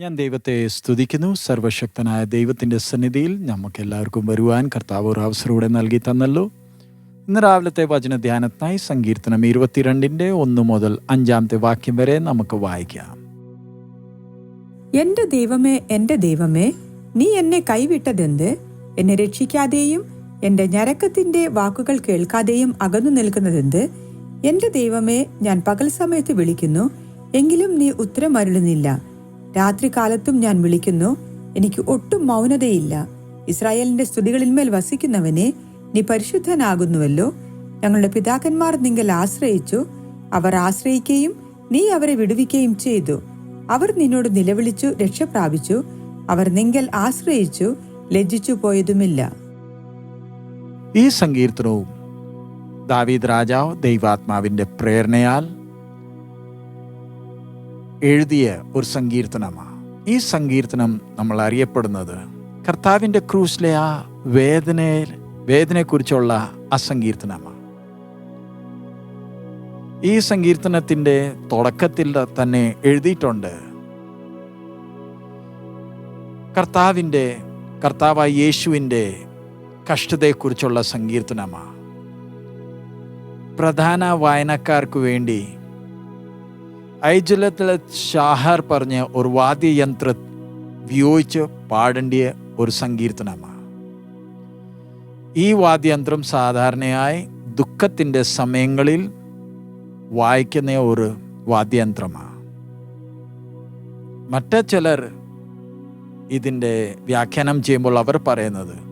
ഞാൻ ദൈവത്തെ സ്തുതിക്കുന്നു. സർവശക്തനായ ദൈവത്തിന്റെ സന്നിധിയിൽ നമുക്ക് എല്ലാവർക്കും വരുവാൻ കർത്താവ് ഒരു അവസരം നൽകി തന്നല്ലോ. ഇന്ന് രാവിലത്തെ വചന ധ്യാനത്തിനായി സങ്കീർത്തനം ഇരുപത്തിരണ്ടിന്റെ ഒന്ന് മുതൽ അഞ്ചാമത്തെ വാക്യം വരെ നമുക്ക് വായിക്കാം. എന്റെ ദൈവമേ എന്റെ ദൈവമേ നീ എന്നെ കൈവിട്ടതെന്ത്? എന്നെ രക്ഷിക്കാതെയും എന്റെ ഞരക്കത്തിന്റെ വാക്കുകൾ കേൾക്കാതെയും അകന്നു നിൽക്കുന്നതെന്ത്? എന്റെ ദൈവമേ ഞാൻ പകൽ സമയത്ത് വിളിക്കുന്നു എങ്കിലും നീ ഉത്തരം അരുളുന്നില്ല രാത്രികാലത്തും ഞാൻ വിളിക്കുന്നു. എനിക്ക് ഒട്ടും മൗനതയില്ല. ഇസ്രായേലിന്റെ സ്തുതികളിന്മേൽ വസിക്കുന്നവനെ നീ പരിശുദ്ധനാകുന്നുവല്ലോ. ഞങ്ങളുടെ പിതാക്കന്മാർ നിങ്ങൾ ആശ്രയിച്ചു. അവർ ആശ്രയിക്കുകയും നീ അവരെ വിടുവിക്കുകയും ചെയ്തു. അവർ നിന്നോട് നിലവിളിച്ചു രക്ഷ പ്രാപിച്ചു അവർ നിങ്ങൾ ആശ്രയിച്ചു ലജ്ജിച്ചു പോയതുമില്ല. ഈ സങ്കീർത്തനവും ദാവീദ് രാജാവ് ദൈവാത്മാവിന്റെ പ്രേരണയാൽ എഴുതിയ ഒരു സങ്കീർത്തനമാണ് ഈ സങ്കീർത്തനം നമ്മൾ അറിയപ്പെടുന്നത് കർത്താവിന്റെ ക്രൂസിലെ ആ വേദനയെ വേദനയെക്കുറിച്ചുള്ള ആ സങ്കീർത്തനമാണ് ഈ സങ്കീർത്തനത്തിന്റെ തുടക്കത്തിൽ തന്നെ എഴുതിയിട്ടുണ്ട് കർത്താവിന്റെ കർത്താവായ യേശുവിന്റെ കഷ്ടതയെക്കുറിച്ചുള്ള സങ്കീർത്തനമാണ് പ്രധാന വായനക്കാർക്ക് വേണ്ടി ഐജലത്തിലെ ഷാഹർ പറഞ്ഞ ഒരു വാദ്യയന്ത്ര ഉപയോഗിച്ച് പാടേണ്ടിയ ഒരു സങ്കീർത്തനമാണ്. ഈ വാദ്യയന്ത്രം സാധാരണയായി ദുഃഖത്തിന്റെ സമയങ്ങളിൽ വായിക്കുന്ന ഒരു വാദ്യയന്ത്രമാണ്. മറ്റു ചിലർ ഇതിന്റെ വ്യാഖ്യാനം ചെയ്യുമ്പോൾ അവർ പറയുന്നത്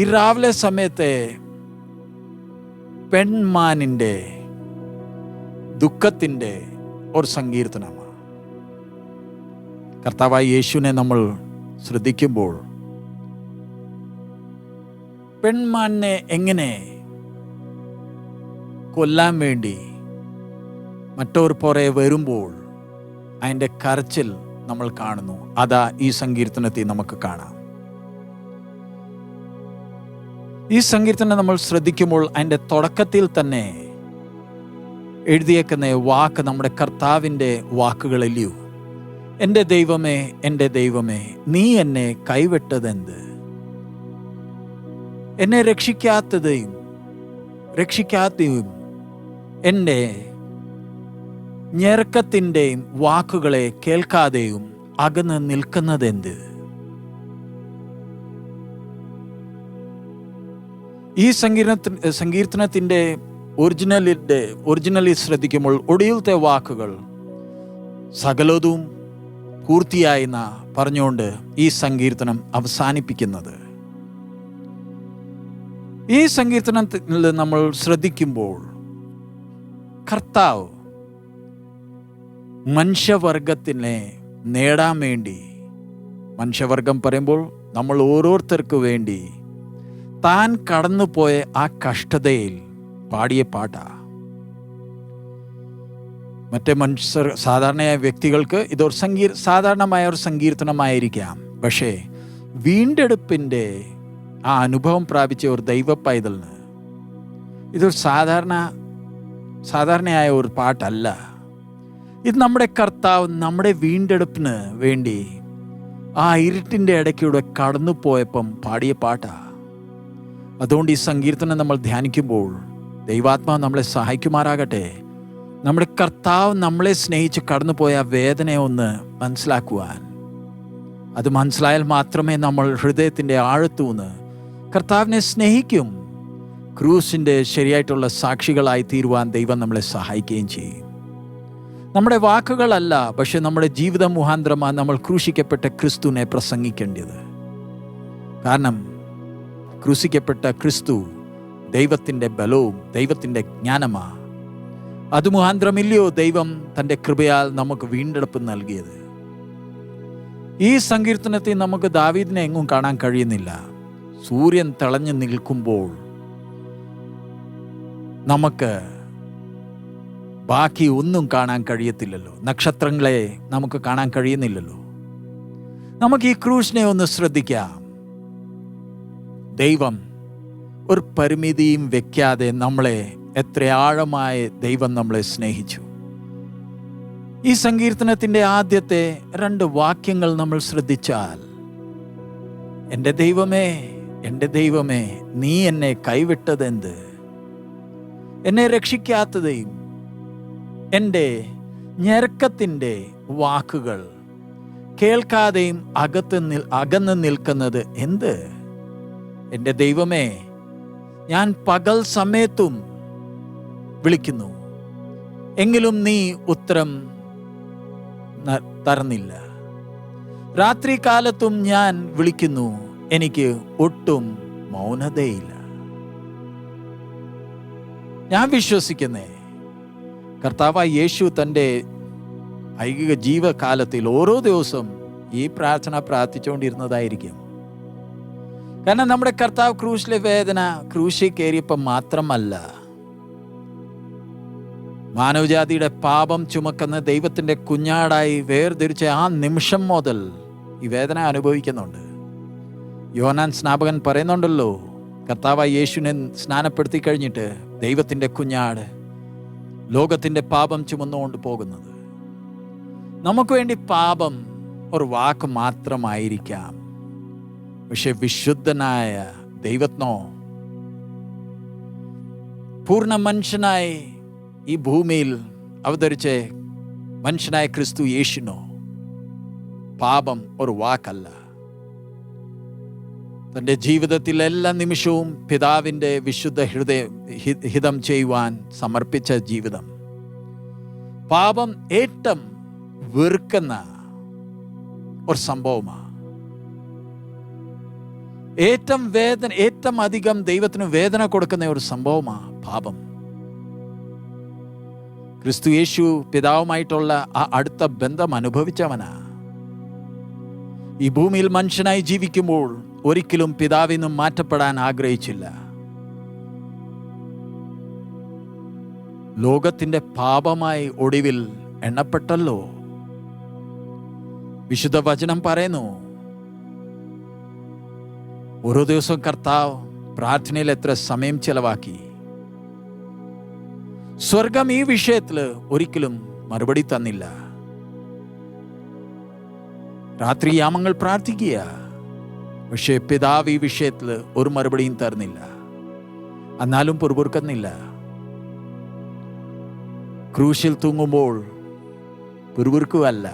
ഈ രാവിലെ സമയത്തെ പെൺമാനിന്റെ ദുഃഖത്തിന്റെ ഒരു സങ്കീർത്തനമാണ്. കർത്താവായ യേശുവിനെ നമ്മൾ ശ്രദ്ധിക്കുമ്പോൾ പെൺമാനെ എങ്ങനെ കൊല്ലാൻ വേണ്ടി മറ്റൊരു പുറകെ വരുമ്പോൾ അതിന്റെ കരച്ചിൽ നമ്മൾ കാണുന്നു. അതാ ഈ സങ്കീർത്തനത്തിൽ നമുക്ക് കാണാം. ഈ സങ്കീർത്തനം നമ്മൾ ശ്രദ്ധിക്കുമ്പോൾ അതിന്റെ തുടക്കത്തിൽ തന്നെ എഴുതിയേക്കുന്ന വാക്ക് നമ്മുടെ കർത്താവിന്റെ വാക്കുകളല്ലയോ എന്റെ ദൈവമേ എന്റെ ദൈവമേ നീ എന്നെ കൈവിട്ടതെന്ത്? എന്നെ രക്ഷിക്കാത്തതെയും രക്ഷിക്കാത്തയും എന്റെ ഞെരുക്കത്തിന്റെയും വാക്കുകളെ കേൾക്കാതെയും അകന്ന് നിൽക്കുന്നതെന്ത്? ഈ സങ്കീർണത്തി സങ്കീർത്തനത്തിന്റെ ഒറിജിനലിന്റെ ഒറിജിനലി ശ്രദ്ധിക്കുമ്പോൾ ഒടിയിലത്തെ വാക്കുകൾ സകലതും പൂർത്തിയായി എന്ന പറഞ്ഞുകൊണ്ട് ഈ സങ്കീർത്തനം അവസാനിപ്പിക്കുന്നത്. ഈ സങ്കീർത്തനത്തിൽ നമ്മൾ ശ്രദ്ധിക്കുമ്പോൾ കർത്താവ് മനുഷ്യവർഗത്തിനെ നേടാൻ വേണ്ടി മനുഷ്യവർഗം പറയുമ്പോൾ നമ്മൾ ഓരോരുത്തർക്ക് വേണ്ടി താൻ കടന്നുപോയ ആ കഷ്ടതയിൽ പാടിയ പാട്ടാ. മറ്റേ മനുഷ്യർ സാധാരണയായ വ്യക്തികൾക്ക് ഇതൊരു സങ്കീർ സാധാരണമായ ഒരു സങ്കീർത്തനമായിരിക്കാം. പക്ഷേ വീണ്ടെടുപ്പിന്റെ ആ അനുഭവം പ്രാപിച്ച ഒരു ദൈവ പൈതലിന് ഇതൊരു സാധാരണ സാധാരണയായ ഒരു പാട്ടല്ല. ഇത് നമ്മുടെ കർത്താവ് നമ്മുടെ വീണ്ടെടുപ്പിന് വേണ്ടി ആ ഇരുട്ടിന്റെ ഇടയ്ക്കൂടെ കടന്നു പോയപ്പം പാടിയ പാട്ടാ. അതുകൊണ്ട് ഈ സങ്കീർത്തനം നമ്മൾ ധ്യാനിക്കുമ്പോൾ ദൈവാത്മാവ് നമ്മളെ സഹായിക്കുമാറാകട്ടെ. നമ്മുടെ കർത്താവ് നമ്മളെ സ്നേഹിച്ച് കടന്നുപോയ വേദനയെ ഒന്ന് മനസ്സിലാക്കുവാൻ. അത് മനസ്സിലായാൽ മാത്രമേ നമ്മൾ ഹൃദയത്തിന്റെ ആഴത്തൂന്ന് കർത്താവിനെ സ്നേഹിക്കും. ക്രൂസിന്റെ ശരിയായിട്ടുള്ള സാക്ഷികളായി തീരുവാൻ ദൈവം നമ്മളെ സഹായിക്കുകയും ചെയ്യും. നമ്മുടെ വാക്കുകളല്ല പക്ഷെ നമ്മുടെ ജീവിതം മുഖാന്തരമാണ് നമ്മൾ ക്രൂശിക്കപ്പെട്ട ക്രിസ്തുവിനെ പ്രസംഗിക്കേണ്ടത്. കാരണം ക്രൂശിക്കപ്പെട്ട ക്രിസ്തു ദൈവത്തിന്റെ ബലവും ദൈവത്തിന്റെ ജ്ഞാനമാ. അത് മുഖാന്തരമില്ലയോ ദൈവം തന്റെ കൃപയാൽ നമുക്ക് വീണ്ടെടുപ്പ് നൽകിയത്. ഈ സങ്കീർത്തനത്തിൽ നമുക്ക് ദാവീദിനെ എങ്ങും കാണാൻ കഴിയുന്നില്ല. സൂര്യൻ തിളഞ്ഞു നിൽക്കുമ്പോൾ നമുക്ക് ബാക്കി ഒന്നും കാണാൻ കഴിയത്തില്ലല്ലോ. നക്ഷത്രങ്ങളെ നമുക്ക് കാണാൻ കഴിയുന്നില്ലല്ലോ. നമുക്ക് ഈ ക്രൂശിനെ ഒന്ന് ശ്രദ്ധിക്കാം. ദൈവം ഒരു പരിമിതിയും വെക്കാതെ നമ്മളെ എത്ര ആഴമായി ദൈവം നമ്മളെ സ്നേഹിച്ചു. ഈ സങ്കീർത്തനത്തിന്റെ ആദ്യത്തെ രണ്ട് വാക്യങ്ങൾ നമ്മൾ ശ്രദ്ധിച്ചാൽ എന്റെ ദൈവമേ എന്റെ ദൈവമേ നീ എന്നെ കൈവിട്ടതെന്ത്? എന്നെ രക്ഷിക്കാത്തതെയും എന്റെ ഞെരക്കത്തിന്റെ വാക്കുകൾ കേൾക്കാതെയും അകത്ത് അകന്ന് നിൽക്കുന്നത് എന്ത്? എന്റെ ദൈവമേ ഞാൻ പകൽ സമയത്തും വിളിക്കുന്നു. എങ്കിലും നീ ഉത്തരം തരുന്നില്ല. രാത്രി കാലത്തും ഞാൻ വിളിക്കുന്നു. എനിക്ക് ഒട്ടും മൗനതയില്ല. ഞാൻ വിശ്വസിക്കുന്നേ കർത്താവ് യേശു തന്റെ ഐകിക ജീവകാലത്തിൽ ഓരോ ദിവസം ഈ പ്രാർത്ഥന പ്രാർത്ഥിച്ചുകൊണ്ടിരുന്നതായിരിക്കും. കാരണം നമ്മുടെ കർത്താവ് ക്രൂശിലെ വേദന ക്രൂശി കയറിയപ്പോൾ മാത്രമല്ല മാനവജാതിയുടെ പാപം ചുമക്കുന്ന ദൈവത്തിന്റെ കുഞ്ഞാടായി വേർതിരിച്ച ആ നിമിഷം മുതൽ ഈ വേദന അനുഭവിക്കുന്നുണ്ട്. യോനാൻ സ്നാപകൻ പറയുന്നുണ്ടല്ലോ കർത്താവായ യേശുവിനെ സ്നാനപ്പെടുത്തി കഴിഞ്ഞിട്ട് ദൈവത്തിന്റെ കുഞ്ഞാട് ലോകത്തിന്റെ പാപം ചുമന്നുകൊണ്ട് പോകുന്നത്. നമുക്ക് വേണ്ടി പാപം ഒരു വാക്ക് മാത്രമായിരിക്കാം. പക്ഷെ വിശുദ്ധനായ ദൈവത്തിനോ പൂർണ മനുഷ്യനായി ഈ ഭൂമിയിൽ അവതരിച്ച മനുഷ്യനായ ക്രിസ്തു യേശുനോ പാപം ഒരു വാക്കല്ല. തന്റെ ജീവിതത്തിൽ എല്ലാ നിമിഷവും പിതാവിന്റെ വിശുദ്ധ ഹൃദയ ഹിതം ചെയ്യുവാൻ സമർപ്പിച്ച ജീവിതം. പാപം ഏറ്റവും വെറുക്കുന്ന ഒരു സംഭവമാണ്. ഏറ്റവും വേദന ഏറ്റവും അധികം ദൈവത്തിന് വേദന കൊടുക്കുന്ന ഒരു സംഭവമാണ് പാപം. ക്രിസ്തു യേശു പിതാവുമായിട്ടുള്ള ആ അടുത്ത ബന്ധം അനുഭവിച്ചവനാ. ഈ ഭൂമിയിൽ മനുഷ്യനായി ജീവിക്കുമ്പോൾ ഒരിക്കലും പിതാവിൽ നിന്നും മാറ്റപ്പെടാൻ ആഗ്രഹിച്ചില്ല. ലോകത്തിന്റെ പാപമായി ഒടുവിൽ എണ്ണപ്പെട്ടല്ലോ. വിശുദ്ധ വചനം പറയുന്നു ഓരോ ദിവസവും കർത്താവ് പ്രാർത്ഥനയിൽ എത്ര സമയം ചെലവാക്കി. സ്വർഗം ഈ വിഷയത്തിൽ ഒരിക്കലും മറുപടി തന്നില്ല. രാത്രി യാമങ്ങൾ പ്രാർത്ഥിക്കുക. പക്ഷേ പിതാവ് ഈ വിഷയത്തിൽ ഒരു മറുപടിയും തരുന്നില്ല. എന്നാലും പുറപുറുക്കുന്നില്ല ക്രൂശിൽ തൂങ്ങുമ്പോൾ പുറപുറുക്കുവല്ല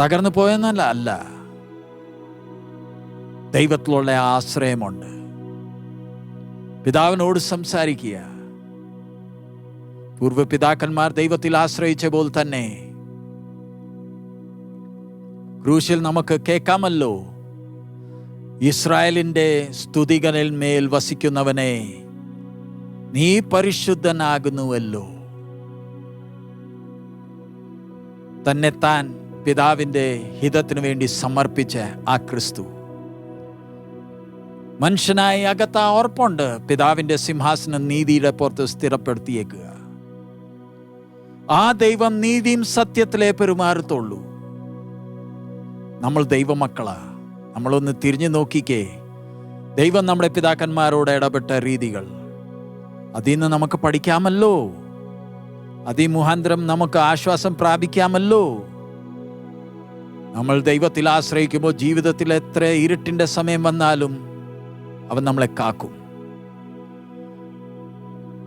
തകർന്നു പോയെന്നല്ല അല്ല. ദൈവത്തിലുള്ള ആശ്രയമുണ്ട്. പിതാവിനോട് സംസാരിക്കുക. പൂർവ പിതാക്കന്മാർ ദൈവത്തിൽ ആശ്രയിച്ച പോലെ തന്നെ. ക്രൂശിൽ നമുക്ക് കേൾക്കാമല്ലോ. ഇസ്രായേലിന്റെ സ്തുതികനിൽ മേൽ വസിക്കുന്നവനെ നീ പരിശുദ്ധനാകുന്നുവല്ലോ. തന്നെ താൻ പിതാവിന്റെ ഹിതത്തിനു വേണ്ടി സമർപ്പിച്ച ആ ക്രിസ്തു. മനുഷ്യനായി അകത്ത ഉറപ്പുണ്ട്. പിതാവിന്റെ സിംഹാസനം നീതിയുടെ പുറത്ത് സ്ഥിരപ്പെടുത്തിയേക്കുക. ആ ദൈവം നീതിയും സത്യത്തിലെ പെരുമാറത്തുള്ളൂ. നമ്മൾ ദൈവമക്കളാ. നമ്മളൊന്ന് തിരിഞ്ഞു നോക്കിക്കേ. ദൈവം നമ്മുടെ പിതാക്കന്മാരോട് ഇടപെട്ട രീതികൾ. അതിൽ നിന്ന് നമുക്ക് പഠിക്കാമല്ലോ. അതി മുഹാന്തരം നമുക്ക് ആശ്വാസം പ്രാപിക്കാമല്ലോ. നമ്മൾ ദൈവത്തിൽ ആശ്രയിക്കുമ്പോൾ ജീവിതത്തിൽ എത്ര ഇരുട്ടിന്റെ സമയം വന്നാലും അവൻ നമ്മളെ കാക്കും.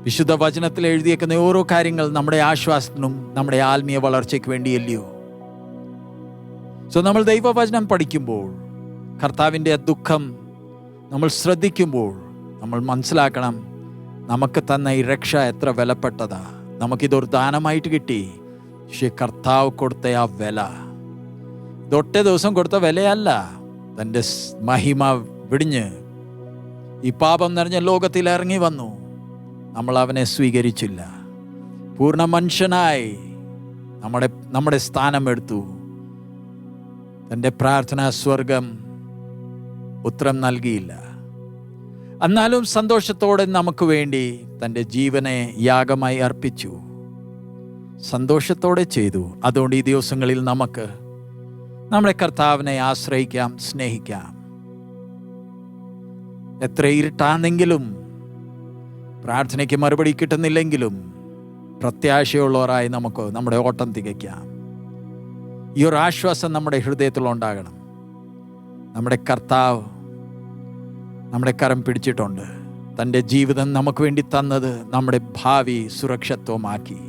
വിശുദ്ധ വചനത്തിൽ എഴുതിയേക്കുന്ന ഓരോ കാര്യങ്ങൾ നമ്മുടെ ആശ്വാസത്തിനും നമ്മുടെ ആത്മീയ വളർച്ചയ്ക്ക് വേണ്ടിയല്ലയോ? സോ നമ്മൾ ദൈവവചനം പഠിക്കുമ്പോൾ കർത്താവിന്റെ ദുഃഖം നമ്മൾ ശ്രദ്ധിക്കുമ്പോൾ നമ്മൾ മനസ്സിലാക്കണം നമുക്ക് തന്ന ഈ രക്ഷ എത്ര വിലപ്പെട്ടതാ. നമുക്കിതൊരു ദാനമായിട്ട് കിട്ടി. പക്ഷേ കർത്താവ് കൊടുത്ത ആ വില ഇതൊട്ടേ ദിവസം കൊടുത്ത വിലയല്ല. തന്റെ മഹിമ വിടിഞ്ഞ് ഈ പാപം നിറഞ്ഞ ലോകത്തിൽ ഇറങ്ങി വന്നു. നമ്മൾ അവനെ സ്വീകരിച്ചില്ല. പൂർണ മനുഷ്യനായി നമ്മുടെ നമ്മുടെ സ്ഥാനം എടുത്തു. തന്റെ പ്രാർത്ഥനാ സ്വർഗം ഉത്തരം നൽകിയില്ല. എന്നാലും സന്തോഷത്തോടെ നമുക്ക് വേണ്ടി തന്റെ ജീവനെ യാഗമായി അർപ്പിച്ചു. സന്തോഷത്തോടെ ചെയ്തു. അതുകൊണ്ട് ഈ ദിവസങ്ങളിൽ നമുക്ക് നമ്മുടെ കർത്താവിനെ ആശ്രയിക്കാം സ്നേഹിക്കാം. എത്ര ഇരുട്ടാണെങ്കിലും പ്രാർത്ഥനയ്ക്ക് മറുപടി കിട്ടുന്നില്ലെങ്കിലും പ്രത്യാശയുള്ളവരായി നമുക്ക് നമ്മുടെ ഓട്ടം തികയ്ക്കാം. ഈ ഒരു ആശ്വാസം നമ്മുടെ ഹൃദയത്തിൽ ഉണ്ടാകണം. നമ്മുടെ കർത്താവ് നമ്മുടെ കരം പിടിച്ചിട്ടുണ്ട്. തന്റെ ജീവിതം നമുക്ക് വേണ്ടി തന്നത് നമ്മുടെ ഭാവി സുരക്ഷത്വമാക്കി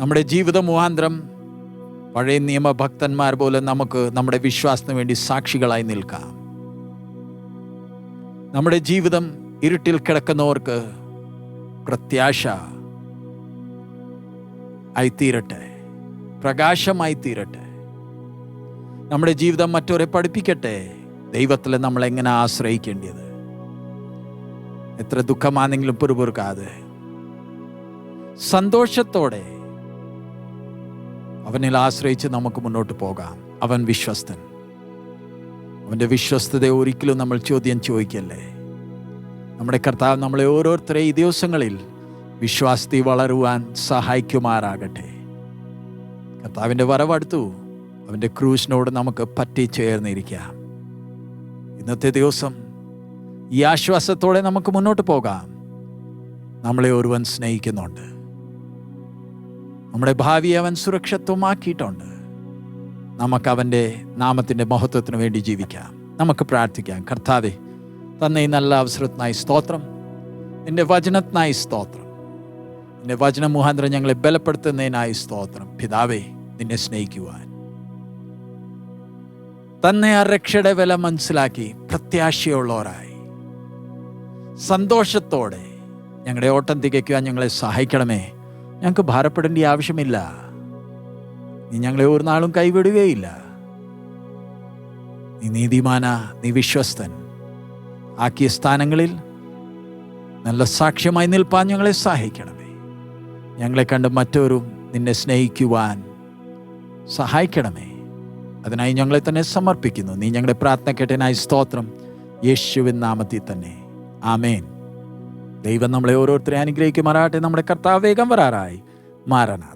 നമ്മുടെ ജീവിത മുഖാന്തരം പഴയ നിയമഭക്തന്മാർ പോലെ നമുക്ക് നമ്മുടെ വിശ്വാസത്തിന് വേണ്ടി സാക്ഷികളായി നിൽക്കാം. നമ്മുടെ ജീവിതം ഇരുട്ടിൽ കിടക്കുന്നവർക്ക് പ്രത്യാശ ആയിത്തീരട്ടെ പ്രകാശമായി തീരട്ടെ നമ്മുടെ ജീവിതം മറ്റവരെ പഠിപ്പിക്കട്ടെ ദൈവത്തിൽ നമ്മൾ എങ്ങനെ ആശ്രയിക്കേണ്ടത്? എത്ര ദുഃഖമാണെങ്കിലും പുറപുറുക്കാതെ സന്തോഷത്തോടെ അവനിൽ ആശ്രയിച്ച് നമുക്ക് മുന്നോട്ട് പോകാം. അവൻ വിശ്വസ്തൻ. അവന്റെ വിശ്വസ്തതയെ ഒരിക്കലും നമ്മൾ ചോദ്യം ചോദിക്കല്ലേ? നമ്മുടെ കർത്താവ് നമ്മളെ ഓരോരുത്തരെ ഈ ദിവസങ്ങളിൽ വിശ്വാസത്തിൽ വളരുവാൻ സഹായിക്കുമാറാകട്ടെ. കർത്താവിന്റെ വരവടുത്തു അവന്റെ ക്രൂശിനോട് നമുക്ക് പറ്റിച്ചേർന്നിരിക്കാം. ഇന്നത്തെ ദിവസം ഈ ആശ്വാസത്തോടെ നമുക്ക് മുന്നോട്ട് പോകാം. നമ്മളെ ഒരുവൻ സ്നേഹിക്കുന്നുണ്ട്. നമ്മുടെ ഭാവി അവൻ സുരക്ഷിതമാക്കിയിട്ടുണ്ട് നമുക്ക് അവന്റെ നാമത്തിന്റെ മഹത്വത്തിന് വേണ്ടി ജീവിക്കാം. നമുക്ക് പ്രാർത്ഥിക്കാം. കർത്താവെ തന്നെ ഈ നല്ല അവസരത്തിനായി സ്തോത്രം. എന്റെ വചനത്തിനായി സ്തോത്രം. എന്റെ വചന മുഖാന്തരം ഞങ്ങളെ ബലപ്പെടുത്തുന്നതിനായി സ്തോത്രം. പിതാവേ നിന്നെ സ്നേഹിക്കുവാൻ. തന്നെ ആ രക്ഷയുടെ വില മനസ്സിലാക്കി പ്രത്യാശയുള്ളവരായി. സന്തോഷത്തോടെ ഞങ്ങളുടെ ഓട്ടം തികയ്ക്കുവാൻ ഞങ്ങളെ സഹായിക്കണമേ. ഞങ്ങൾക്ക് ഭാരപ്പെടേണ്ട ആവശ്യമില്ല. നീ ഞങ്ങളെ ഒരു നാളും കൈവിടുകയില്ല. നീ നീതിമാന നീ വിശ്വസ്തൻ. ആക്കിയ സ്ഥാനങ്ങളിൽ നല്ല സാക്ഷ്യമായി നിൽപ്പാൻ ഞങ്ങളെ സഹായിക്കണമേ. ഞങ്ങളെ കണ്ട് മറ്റോരും നിന്നെ സ്നേഹിക്കുവാൻ സഹായിക്കണമേ. അതിനായി ഞങ്ങളെ തന്നെ സമർപ്പിക്കുന്നു. നീ ഞങ്ങളുടെ പ്രാർത്ഥന കേട്ടനായി സ്തോത്രം. യേശുവിൻ നാമത്തിൽ തന്നെ. ആമേൻ. ദൈവം നമ്മളെ ഓരോരുത്തരെ അനുഗ്രഹിക്കുമാറാട്ടെ നമ്മുടെ കർത്താവ് വേഗം വരാറായി. മാറനാഥ